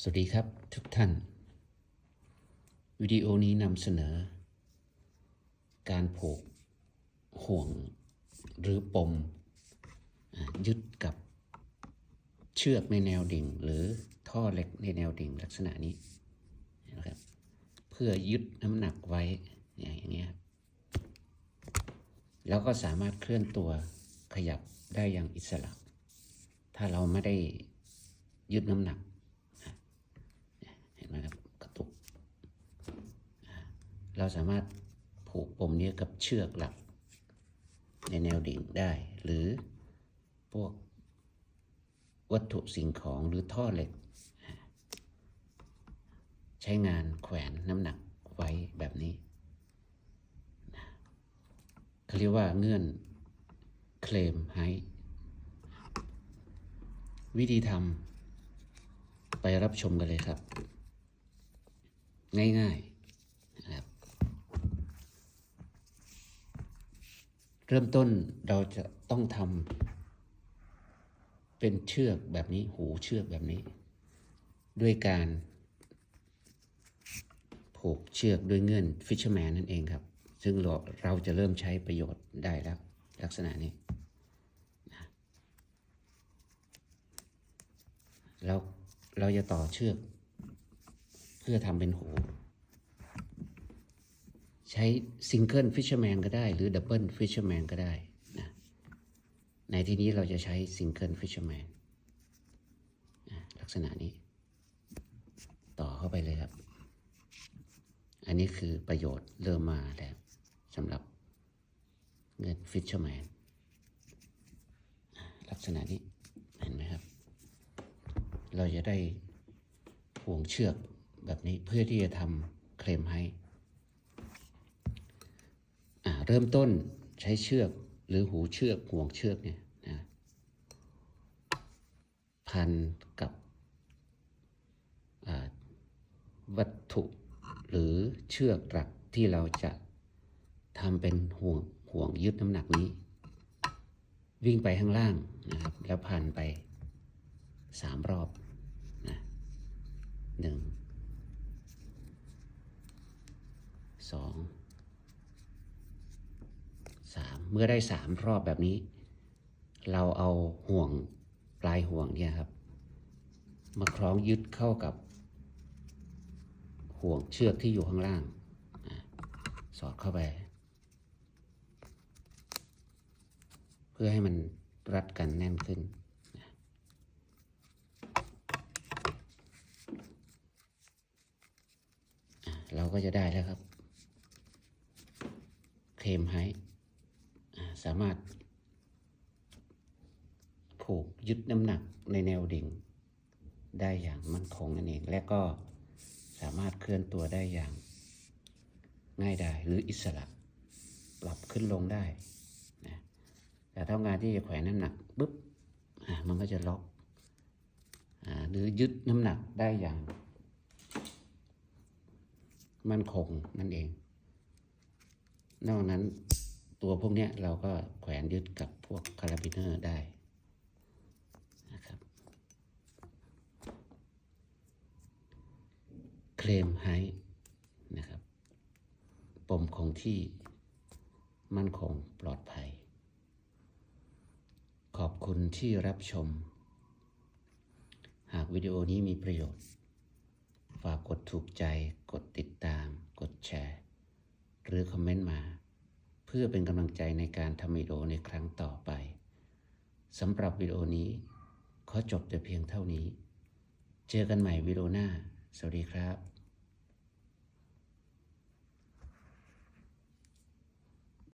สวัสดีครับทุกท่าน วิดีโอนี้นำเสนอ การผูกห่วงหรือปม ยึดกับเชือกในแนวดิ่ง หรือท่อเหล็กในแนวดิ่งลักษณะนี้นะครับเพื่อยึดน้ำหนักไว้อย่างเงี้ยครับแล้วก็สามารถเคลื่อนตัวขยับได้อย่างอิสระ ถ้าเราไม่ได้ยึดน้ำหนัก ห็นไหมครับกระตุก เราสามารถผูกปมนี้กับเชือกหลัก ในแนวดิ่งได้ หรือพวกวัตถุสิ่งของหรือท่อเหล็ก ใช้งานแขวนน้ำหนักไว้แบบนี้เขาเรียกว่าเงื่อนเคลมไฮวิธีทำไปรับชมกันเลยครับ ง่ายๆนะครับเริ่มต้นเราจะต้องทำเป็นเชือกแบบนี้ หูเชือกแบบนี้ ด้วยการผูกเชือกด้วยเงื่อนฟิชเชอร์แมนนั่นเองครับ ซึ่งเราเราจะเริ่มใช้ประโยชน์ได้แล้ว ลักษณะนี้นะแล้วเราจะต่อเชือก เพื่อทำเป็นหู ใช้ซิงเกิลฟิชเชอร์แมนก็ได้ หรือดับเบิลฟิชเชอร์แมนก็ได้นะในที่นี้เราจะใช้ซิงเกิลฟิชเชอร์แมนลักษณะนี้ ต่อเข้าไปเลยครับ อันนี้คือประโยชน์เริ่มมาแล้วสำหรับเงินฟิชเชอร์แมนลักษณะนี้ เห็นไหมครับ เราจะได้ห่วงเชือก แบบนี้เพื่อที่จะทำเคลมให้ เริ่มต้นใช้เชือกหรือหูเชือกห่วงเชือกเนี่ยนะพันกับวัตถุหรือเชือกหลักที่เราจะทำเป็นห่วงห่วงยึดน้ำหนักนี้ วิ่งไปข้างล่างนะครับ แล้วพันไปสามรอบนะหนึ่ง สอง สาม เมื่อได้สามรอบแบบนี้ เราเอาห่วงปลายห่วงเนี่ยครับ มาคล้องยึดเข้ากับห่วงเชือกที่อยู่ข้างล่าง สอดเข้าไป เพื่อให้มันรัดกันแน่นขึ้นเราก็จะได้แล้วครับ เคมไฮ สามารถผูกยึดน้ำหนักในแนวดิ่ง ได้อย่างมั่นคงนั่นเอง และก็สามารถเคลื่อนตัวได้อย่าง ง่ายดายหรืออิสระ ปรับขึ้นลงได้นะแต่ถ้างานที่จะแขวนน้ำหนักปุ๊บมันก็จะล็อกหรือยึดน้ำหนักได้อย่าง มั่นคงนั่นเอง นอกนั้น ตัวพวกนี้เราก็แขวนยึดกับพวกคาราบิเนอร์ได้นะครับเคลมไฮนะครับปมคงที่มั่นคงปลอดภัย ขอบคุณที่รับชม หากวิดีโอนี้มีประโยชน์ ฝากกดถูกใจ กดติดตาม กดแชร์ หรือคอมเมนต์มา พื่อเป็นกำลังใจในการทำวิดีโอในครั้งต่อไปสำหรับวิดีโอนี้ ขอจบแต่เพียงเท่านี้ เจอกันใหม่วิดีโอหน้า สวัสดีครับ